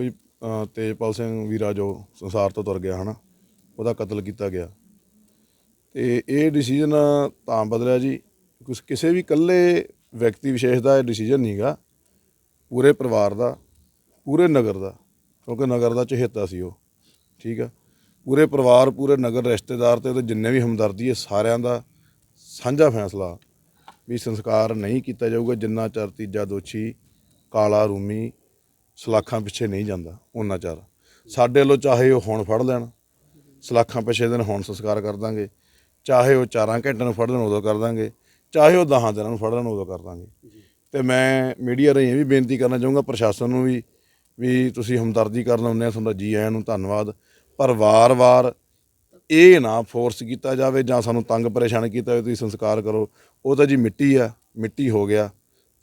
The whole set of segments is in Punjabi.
ਦੇਖੋ ਜੀ ਤੇਜਪਾਲ ਸਿੰਘ ਵੀਰਾ ਜੋ ਸੰਸਾਰ ਤੋਂ ਤੁਰ ਗਿਆ, ਹਨਾ, ਉਹਦਾ ਕਤਲ ਕੀਤਾ ਗਿਆ। ਤੇ ਇਹ ਡਿਸੀਜਨ ਤਾਂ ਬਦਲਿਆ ਜੀ। ਕੁਛ ਕਿਸੇ ਵੀ ਇਕੱਲੇ ਵਿਅਕਤੀ ਵਿਸ਼ੇਸ਼ ਦਾ ਇਹ ਡਿਸੀਜਨ ਨਹੀਂਗਾ ਪੂਰੇ ਪਰਿਵਾਰ ਦਾ, ਪੂਰੇ ਨਗਰ ਦਾ, ਕਿਉਂਕਿ ਨਗਰ ਦਾ ਚਹੇਤਾ ਸੀ ਉਹ, ਠੀਕ ਆ। ਪੂਰੇ ਪਰਿਵਾਰ, ਪੂਰੇ ਨਗਰ ਰਿਸ਼ਤੇਦਾਰ ਤੇ ਉਹਦੇ ਜਿੰਨੇ ਵੀ ਹਮਦਰਦੀ ਹੈ ਸਾਰਿਆਂ ਦਾ ਸਾਂਝਾ ਫੈਸਲਾ ਵੀ ਸੰਸਕਾਰ ਨਹੀਂ ਕੀਤਾ ਜਾਊਗਾ। ਜਿੰਨਾ ਚਿਰ ਤੀਜਾ ਦੋਸ਼ੀ ਕਾਲਾ ਰੂਮੀ ਸਲਾਖਾਂ ਪਿੱਛੇ ਨਹੀਂ ਜਾਂਦਾ ਉਹਨਾਂ ਚਾਰ। ਸਾਡੇ ਵੱਲੋਂ ਚਾਹੇ ਉਹ ਹੁਣ ਫੜ ਲੈਣ, ਸਲਾਖਾਂ ਪਿੱਛੇ ਦਿਨ ਹੁਣ ਸੰਸਕਾਰ ਕਰ ਦਾਂਗੇ। ਚਾਹੇ ਉਹ 4 ਘੰਟਿਆਂ ਨੂੰ ਫੜ ਲੈਣ, ਉਦੋਂ ਕਰ ਦਾਂਗੇ। ਚਾਹੇ ਉਹ 10 ਦਿਨਾਂ ਨੂੰ ਫੜ ਲੈਣ, ਉਦੋਂ ਕਰ ਦਾਂਗੇ। ਤੇ ਮੈਂ ਮੀਡੀਆ ਰਾਹੀਂ ਇਹ ਵੀ ਬੇਨਤੀ ਕਰਨਾ ਚਾਹੂੰਗਾ, ਪ੍ਰਸ਼ਾਸਨ ਨੂੰ ਵੀ ਵੀ ਤੁਸੀਂ ਹਮਦਰਦੀ ਕਰਨ ਆਉਂਦੇ ਆ ਤੁਹਾਡਾ ਜੀ ਆਇਆਂ ਨੂੰ ਧੰਨਵਾਦ। ਪਰ ਵਾਰ-ਵਾਰ ਇਹ ਨਾ ਫੋਰਸ ਕੀਤਾ ਜਾਵੇ ਜਾਂ ਸਾਨੂੰ ਤੰਗ ਪਰੇਸ਼ਾਨ ਕੀਤਾ ਹੋਵੇ, ਤੁਸੀਂ ਸੰਸਕਾਰ ਕਰੋ। ਉਹ ਤਾਂ ਜੀ ਮਿੱਟੀ ਆ, ਮਿੱਟੀ ਹੋ ਗਿਆ।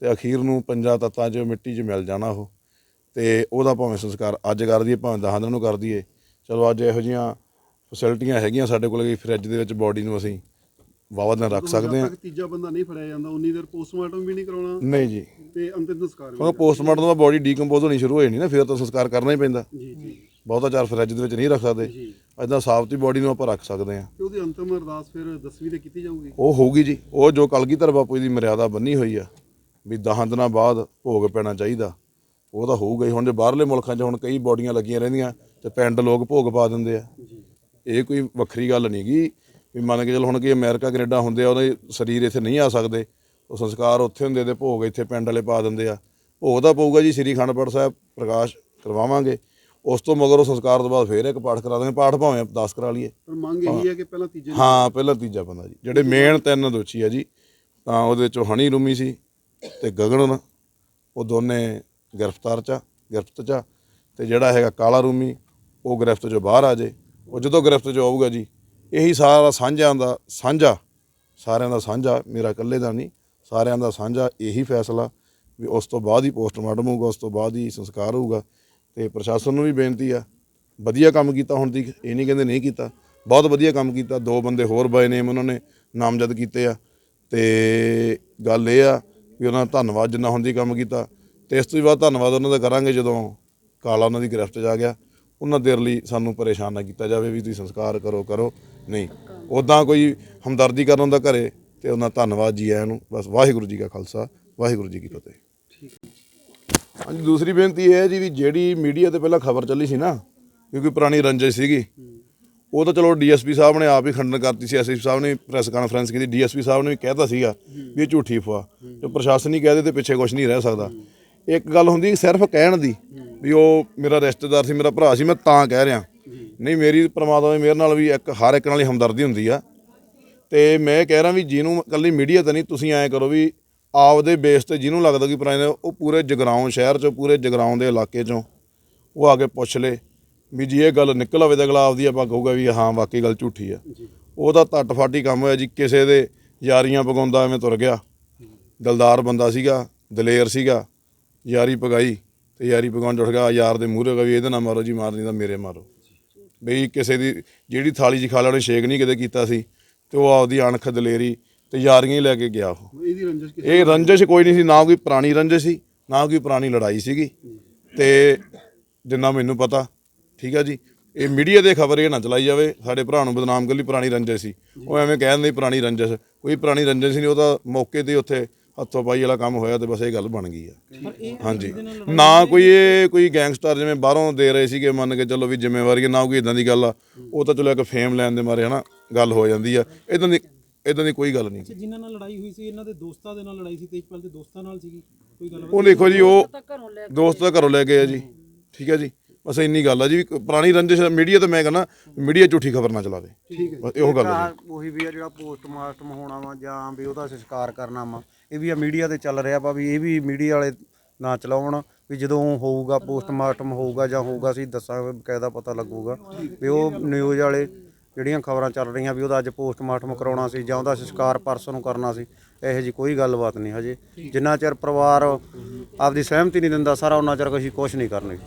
ਤੇ ਅਖੀਰ ਨੂੰ ਪੰਜਾਂ ਤੱਤਾਂ 'ਚ ਮਿੱਟੀ 'ਚ ਮਿਲ ਜਾਣਾ ਉਹ। ਤੇ ਉਹਦਾ ਭਾਵੇਂ ਸੰਸਕਾਰ ਅੱਜ ਕਰ ਦਈਏ ਭਾਵੇਂ ਦਹਾਂ ਦਿਨ ਨੂੰ ਕਰ ਦਈਏ। ਚਲੋ ਅੱਜ ਇਹੋ ਜੀਆਂ ਫੈਸਿਲਿਟੀਆਂ ਹੈਗੀਆਂ ਸਾਡੇ ਕੋਲ ਕਿ ਫ੍ਰਿਜ ਦੇ ਵਿੱਚ ਬੋਡੀ ਨੂੰ ਅਸੀਂ ਵਾਵਾ ਦਿਨ ਰੱਖ ਸਕਦੇ ਹਾਂ। ਤੀਜਾ ਬੰਦਾ ਨਹੀਂ ਫੜਿਆ ਜਾਂਦਾ ਉਨੀ ਦੇਰ ਪੋਸਟਮਾਰਟਮ ਵੀ ਨਹੀਂ ਕਰਾਉਣਾ। ਨਹੀਂ ਜੀ। ਤੇ ਅੰਤਿਮ ਸੰਸਕਾਰ ਵੀ ਕਿਉਂਕਿ ਪੋਸਟਮਾਰਟਮ ਤੋਂ ਬੋਡੀ ਡੀਕੰਪੋਜ਼ ਹੋਣੀ ਸ਼ੁਰੂ ਹੋ ਜਾਣੀ ਨਾ ਫਿਰ ਤਾਂ ਸੰਸਕਾਰ ਕਰਨਾ ਹੀ ਪੈਂਦਾ। ਜੀ ਜੀ। ਬਹੁਤਾ ਚਾਰ ਫ੍ਰਿਜ ਦੇ ਵਿੱਚ ਨਹੀਂ ਰੱਖ ਸਕਦੇ। ਜੀ। ਇਦਾਂ ਸਾਬਤੀ ਬੋਡੀ ਨੂੰ ਆਪਾਂ ਰੱਖ ਸਕਦੇ ਹਾਂ। ਤੇ ਉਹਦੀ ਅੰਤਿਮ ਅਰਦਾਸ ਫਿਰ ਦਸਵੀਂ ਤੇ ਕੀਤੀ ਜਾਊਗੀ? ਉਹ ਹੋਊਗੀ ਜੀ। ਉਹ ਜੋ ਕਲਗੀਧਰ ਬਾਪੂ ਦੀ ਮਰਿਆਦਾ ਬੰਨੀ ਹੋਈ ਆ ਵੀ 10 ਦਿਨਾਂ ਬਾਅਦ ਭੋਗ ਪੈਣਾ ਚਾਹੀਦਾ। ਉਹ ਤਾਂ ਹੋਊਗਾ ਹੀ। ਹੁਣ ਜੇ ਬਾਹਰਲੇ ਮੁਲਕਾਂ 'ਚ ਹੁਣ ਕਈ ਬੋਡੀਆਂ ਲੱਗੀਆਂ ਰਹਿੰਦੀਆਂ ਤੇ ਪਿੰਡ ਲੋਕ ਭੋਗ ਪਾ ਦਿੰਦੇ ਆ। ਇਹ ਕੋਈ ਵੱਖਰੀ ਗੱਲ ਨਹੀਂ ਗੀ ਵੀ ਮੰਨ ਕੇ ਚੱਲ ਹੁਣ ਕਿ ਅਮਰੀਕਾ ਕੈਨੇਡਾ ਹੁੰਦੇ ਆ ਉਹਦੇ ਸਰੀਰ ਇੱਥੇ ਨਹੀਂ ਆ ਸਕਦੇ। ਉਹ ਸੰਸਕਾਰ ਉੱਥੇ ਹੁੰਦੇ ਤੇ ਭੋਗ ਇੱਥੇ ਪਿੰਡ ਵਾਲੇ ਪਾ ਦਿੰਦੇ ਆ। ਭੋਗ ਤਾਂ ਪਊਗਾ ਜੀ ਸ੍ਰੀ ਖੰਡਪੜ ਸਾਹਿਬ ਪ੍ਰਕਾਸ਼ ਕਰਵਾਵਾਂਗੇ। ਉਸ ਤੋਂ ਮਗਰ ਉਹ ਸੰਸਕਾਰ ਤੋਂ ਬਾਅਦ ਫੇਰ ਇੱਕ ਪਾਠ ਕਰਾ ਦਾਂਗੇ ਪਾਠ ਭਾਵੇਂ 10 ਕਰਾ ਲਈਏ। ਪਰ ਮੰਗ ਇਹੀ ਹੈ। ਕਿ ਪਹਿਲਾਂ ਤੀਜੇ ਹਾਂ ਪਹਿਲਾ ਤੀਜਾ ਬੰਦਾ ਜੀ। ਜਿਹੜੇ ਮੇਨ ਤਿੰਨ ਦੋਸ਼ੀ ਆ ਜੀ ਤਾਂ ਉਹਦੇ ਵਿੱਚੋਂ ਹਣੀ ਰੂਮੀ ਸੀ ਤੇ ਗਗਨ ਉਹ ਦੋਨੇ ਗ੍ਰਿਫਤਾਰ ਚ ਆ, ਗ੍ਰਿਫਤ ਚ ਆ। ਤੇ ਜਿਹੜਾ ਹੈਗਾ ਕਾਲਾ ਰੂਮੀ ਉਹ ਗ੍ਰਿਫਤ ਚੋਂ ਬਾਹਰ ਆ ਜੇ ਉਹ ਜਦੋਂ ਗ੍ਰਿਫਤ ਚੋਂ ਆਊਗਾ ਜੀ ਇਹੀ ਸਾਰਾ ਸਾਂਝਿਆਂ ਦਾ ਸਾਂਝਾ ਸਾਰਿਆਂ ਦਾ ਸਾਂਝਾ ਮੇਰਾ ਇਕੱਲੇ ਦਾ ਨਹੀਂ ਸਾਰਿਆਂ ਦਾ ਸਾਂਝਾ ਇਹੀ ਫੈਸਲਾ ਵੀ ਉਸ ਤੋਂ ਬਾਅਦ ਹੀ ਪੋਸਟਮਾਰਟਮ ਹੋਊਗਾ ਉਸ ਤੋਂ ਬਾਅਦ ਹੀ ਸੰਸਕਾਰ ਹੋਊਗਾ ਤੇ ਪ੍ਰਸ਼ਾਸਨ ਨੂੰ ਵੀ ਬੇਨਤੀ ਆ ਵਧੀਆ ਕੰਮ ਕੀਤਾ ਹੁਣ ਦੀ ਇਹ ਨਹੀਂ ਕਹਿੰਦੇ ਨਹੀਂ ਕੀਤਾ ਬਹੁਤ ਵਧੀਆ ਕੰਮ ਕੀਤਾ ਦੋ ਬੰਦੇ ਹੋਰ ਬਾਏ ਨੇਮ ਉਹਨਾਂ ਨੇ ਨਾਮਜ਼ਦ ਕੀਤੇ ਆ ਤੇ ਗੱਲ ਇਹ ਆ ਵੀ ਉਹਨਾਂ ਦਾ ਧੰਨਵਾਦ ਜਿੰਨਾ ਹੁੰਦੀ ਕੰਮ ਕੀਤਾ ਤੇ ਇਸ ਤੋਂ ਵੀ ਬਾਅਦ ਧੰਨਵਾਦ ਉਹਨਾਂ ਦਾ ਕਰਾਂਗੇ ਜਦੋਂ ਕਾਲਾ ਉਹਨਾਂ ਦੀ ਗ੍ਰਿਫਤ 'ਚ ਆ ਗਿਆ। ਉਹਨਾਂ ਦੇਰ ਲਈ ਸਾਨੂੰ ਪਰੇਸ਼ਾਨ ਨਾ ਕੀਤਾ ਜਾਵੇ ਵੀ ਤੁਸੀਂ ਸੰਸਕਾਰ ਕਰੋ ਕਰੋ। ਨਹੀਂ ਉਦਾਂ ਕੋਈ ਹਮਦਰਦੀ ਕਰਨ ਹੁੰਦਾ ਘਰੇ ਤੇ ਉਹਨਾਂ ਧੰਨਵਾਦ ਜੀ ਆਇਆਂ ਨੂੰ। ਬਸ ਵਾਹਿਗੁਰੂ ਜੀ ਕਾ ਖਾਲਸਾ, ਵਾਹਿਗੁਰੂ ਜੀ ਕੀ ਫਤਿਹ। ਠੀਕ ਹਾਂਜੀ, ਦੂਸਰੀ ਬੇਨਤੀ ਇਹ ਹੈ ਜੀ ਵੀ ਜਿਹੜੀ ਮੀਡੀਆ ਤੇ ਪਹਿਲਾਂ ਖਬਰ ਚੱਲੀ ਸੀ ਨਾ, ਕਿਉਂਕਿ ਪੁਰਾਣੀ ਰੰਜਿਸ਼ ਸੀਗੀ, ਉਹ ਤਾਂ ਚਲੋ ਡੀਐਸਪੀ ਸਾਹਿਬ ਨੇ ਆਪ ਹੀ ਖੰਡਨ ਕਰਤੀ ਸੀ ਐਸਐਸਪੀ ਸਾਹਿਬ ਨੇ ਪ੍ਰੈਸ ਕਾਨਫਰੰਸ ਕੀਤੀ, ਡੀਐਸਪੀ ਸਾਹਿਬ ਨੇ ਵੀ ਕਹਿਤਾ ਸੀਗਾ ਵੀ ਇਹ ਝੂਠੀ ਫਵਾ ਤੇ ਪ੍ਰਸ਼ਾਸਨ ਹੀ ਕਹਦੇ ਤੇ ਪਿੱਛੇ ਕੁਝ ਨਹੀਂ ਰਹਿ ਸਕਦਾ। ਇੱਕ ਗੱਲ ਹੁੰਦੀ ਸਿਰਫ ਕਹਿਣ ਦੀ ਵੀ ਉਹ ਮੇਰਾ ਰਿਸ਼ਤੇਦਾਰ ਸੀ ਮੇਰਾ ਭਰਾ ਸੀ ਮੈਂ ਤਾਂ ਕਹਿ ਰਿਹਾ। ਨਹੀਂ ਮੇਰੀ ਪ੍ਰਮਾਤਮਾ ਦੀ ਮਿਹਰ ਨਾਲ ਵੀ ਇੱਕ ਹਰ ਇੱਕ ਨਾਲ ਹੀ ਹਮਦਰਦੀ ਹੁੰਦੀ ਆ। ਤੇ ਮੈਂ ਕਹਿ ਰਿਹਾ ਵੀ ਜਿਹਨੂੰ ਕੱਲੀ ਮੀਡੀਆ ਤੇ ਨਹੀਂ ਤੁਸੀਂ ਐਂ ਕਰੋ ਵੀ ਆਪਦੇ ਬੇਸ ਤੇ ਜਿਹਨੂੰ ਲੱਗਦਾ ਕਿ ਪੁਰਾਣੇ ਉਹ ਪੂਰੇ ਜਗਰਾਉਂ ਸ਼ਹਿਰ ਚੋਂ ਪੂਰੇ ਜਗਰਾਉਂ ਦੇ ਇਲਾਕੇ ਚੋਂ ਉਹ ਆ ਕੇ ਪੁੱਛ ਲੇ ਵੀ ਜੀ ਇਹ ਗੱਲ ਨਿਕਲ ਆਵੇ ਤਾਂ ਅਗਲਾ ਆਪਦੀ ਆਪਾਂ ਕਹੂਗਾ ਵੀ ਹਾਂ ਵਾਕਈ ਗੱਲ ਝੂਠੀ ਆ। ਜੀ। ਉਹਦਾ ਧੱਟ ਫਾਟੀ ਕੰਮ ਹੋਇਆ ਜੀ ਕਿਸੇ ਦੇ ਯਾਰੀਆਂ ਪਗਾਉਂਦਾ ਐਵੇਂ ਤੁਰ ਗਿਆ। ਦਿਲਦਾਰ ਬੰਦਾ ਸੀਗਾ ਦਲੇਰ ਸੀਗਾ ਯਾਰੀ ਪਗਾਈ ਤੇ ਯਾਰੀ ਪਗਾਉਣ ਜੁੜ ਗਿਆ ਯਾਰ ਦੇ ਮੂਹਰੇ ਕਹੀ ਇਹਦੇ ਨਾਲ ਮਾਰੋ ਜੀ ਮਾਰਨੀ ਤਾਂ ਮੇਰੇ ਮਾਰੋ। ਬਈ ਕਿਸੇ ਦੀ ਜਿਹੜੀ ਥਾਲੀ 'ਚ ਖਾ ਲੈਣੀ ਸ਼ੇਕ ਨਹੀਂ ਕਿਤੇ ਕੀਤਾ ਸੀ ਤੇ ਉਹ ਆਪਦੀ ਅਣਖ ਦਲੇਰੀ ਤੇ ਯਾਰੀਆਂ ਹੀ ਲੈ ਕੇ ਗਿਆ ਉਹ। ਇਹਦੀ ਰੰਜਿਸ਼ ਕਿਸੇ ਇਹ ਰੰਜਿਸ਼ ਕੋਈ ਨਹੀਂ ਸੀ ਨਾ ਕੋਈ ਪੁਰਾਣੀ ਰੰਜਿਸ਼ ਸੀ ਨਾ ਕੋਈ ਪੁਰਾਣੀ ਲੜਾਈ ਸੀਗੀ। ਤੇ ਜਿੰਨਾ ਮੈਨੂੰ ਪਤਾ ਠੀਕ ਆ ਜੀ ਇਹ ਮੀਡੀਆ ਦੇ ਖਬਰ ਇਹ ਨਾ ਚਲਾਈ ਜਾਵੇ ਸਾਡੇ ਭਰਾ ਨੂੰ ਬਦਨਾਮ ਕਰਨ ਲਈ ਪੁਰਾਣੀ ਰੰਜਿਸ਼ ਸੀ। ਉਹ ਐਵੇਂ ਕਹਿ ਦਿੰਦੇ ਪੁਰਾਣੀ ਰੰਜਿਸ਼ ਕੋਈ ਪੁਰਾਣੀ ਰੰਜਿਸ਼ ਨਹੀਂ ਉਹ ਤਾਂ ਮੌਕੇ ਤੇ ਉੱਥੇ ਹੱਥੋਂ ਪਾਈ ਵਾਲਾ ਕੰਮ ਹੋਇਆ ਤੇ ਬਸ ਇਹ ਗੱਲ ਬਣ ਗਈ ਆ। ਹਾਂਜੀ। ਨਾ ਕੋਈ ਇਹ ਕੋਈ ਗੈਂਗਸਟਰ ਜਿਵੇਂ ਬਾਹਰੋਂ ਦੇ ਰਹੇ ਸੀਗੇ ਮੰਨ ਕੇ ਚੱਲੋ ਵੀ ਜ਼ਿੰਮੇਵਾਰੀ ਹੈ, ਨਾ ਕੋਈ ਇਦਾਂ ਦੀ ਗੱਲ ਆ। ਉਹ ਤਾਂ ਚਲੋ ਇੱਕ ਫੇਮ ਲੈਣ ਦੇ ਮਾਰੇ ਹਨਾ ਗੱਲ ਹੋ ਜਾਂਦੀ ਆ। ਇਦਾਂ ਦੀ ਇਦਾਂ ਦੀ ਕੋਈ ਗੱਲ ਨਹੀਂ। ਅੱਛਾ ਜਿਨ੍ਹਾਂ ਨਾਲ ਲੜਾਈ ਹੋਈ ਸੀ ਇਹਨਾਂ ਦੇ ਦੋਸਤਾਂ ਦੇ ਨਾਲ ਲੜਾਈ ਸੀ ਤੇਜਪਾਲ ਦੇ ਦੋਸਤਾਂ ਨਾਲ ਸੀਗੀ? ਕੋਈ ਗੱਲ ਉਹ ਦੇਖੋ ਜੀ ਉਹ ਦੋਸਤ ਤਾਂ ਘਰੋਂ ਲੈ ਗਏ ਆ ਜੀ। ਠੀਕ ਹੈ ਜੀ। ਬਸ ਇੰਨੀ ਗੱਲ ਆ ਜੀ ਵੀ ਪੁਰਾਣੀ ਰੰਜਿਸ਼ ਮੀਡੀਆ ਤੇ ਮੈਂ ਕਹਿੰਦਾ ਮੀਡੀਆ ਝੂਠੀ ਖਬਰ ਨਾ ਚਲਾਵੇ ਠੀਕ ਹੈ ਬਸ ਇਹੋ ਗੱਲ ਆ ਉਹੀ ਵੀ ਆ ਜਿਹੜਾ ਪੋਸਟਮਾਰਟਮ ਹੋਣਾ ਵਾ ਜਾਂ ਵੀ ਉਹਦਾ ਸੰਸਕਾਰ ਕਰਨਾ ਵਾ ਇਹ ਵੀ ਆ ਮੀਡੀਆ ਤੇ ਚੱਲ ਰਿਹਾ ਵਾ ਵੀ ਇਹ ਵੀ ਮੀਡੀਆ ਵਾਲੇ ਨਾ ਚਲਾਉਣ ਵੀ ਜਦੋਂ ਹੋਊਗਾ ਪੋਸਟਮਾਰਟਮ ਹੋਊਗਾ ਜਾਂ ਹੋਊਗਾ ਅਸੀਂ ਦੱਸਾਂਗੇ ਬਕਾਇਦਾ ਪਤਾ ਲੱਗੂਗਾ ਵੀ ਉਹ ਨਿਊਜ਼ ਵਾਲੇ ਜਿਹੜੀਆਂ ਖਬਰਾਂ ਚੱਲ ਰਹੀਆਂ ਵੀ ਉਹਦਾ ਅੱਜ ਪੋਸਟਮਾਰਟਮ ਕਰਾਉਣਾ ਸੀ ਜਾਂ ਉਹਦਾ ਸੰਸਕਾਰ ਪਰਸੋਂ ਨੂੰ ਕਰਨਾ ਸੀ ਇਹੋ ਜੀ ਕੋਈ ਗੱਲਬਾਤ ਨਹੀਂ ਹਜੇ। ਜਿੰਨਾ ਚਿਰ ਪਰਿਵਾਰ ਆਪਦੀ ਸਹਿਮਤੀ ਨਹੀਂ ਦਿੰਦਾ ਸਾਰਾ ਉਹਨਾਂ ਚਿਰ ਅਸੀਂ ਕੁਝ ਨਹੀਂ ਕਰਨੀ।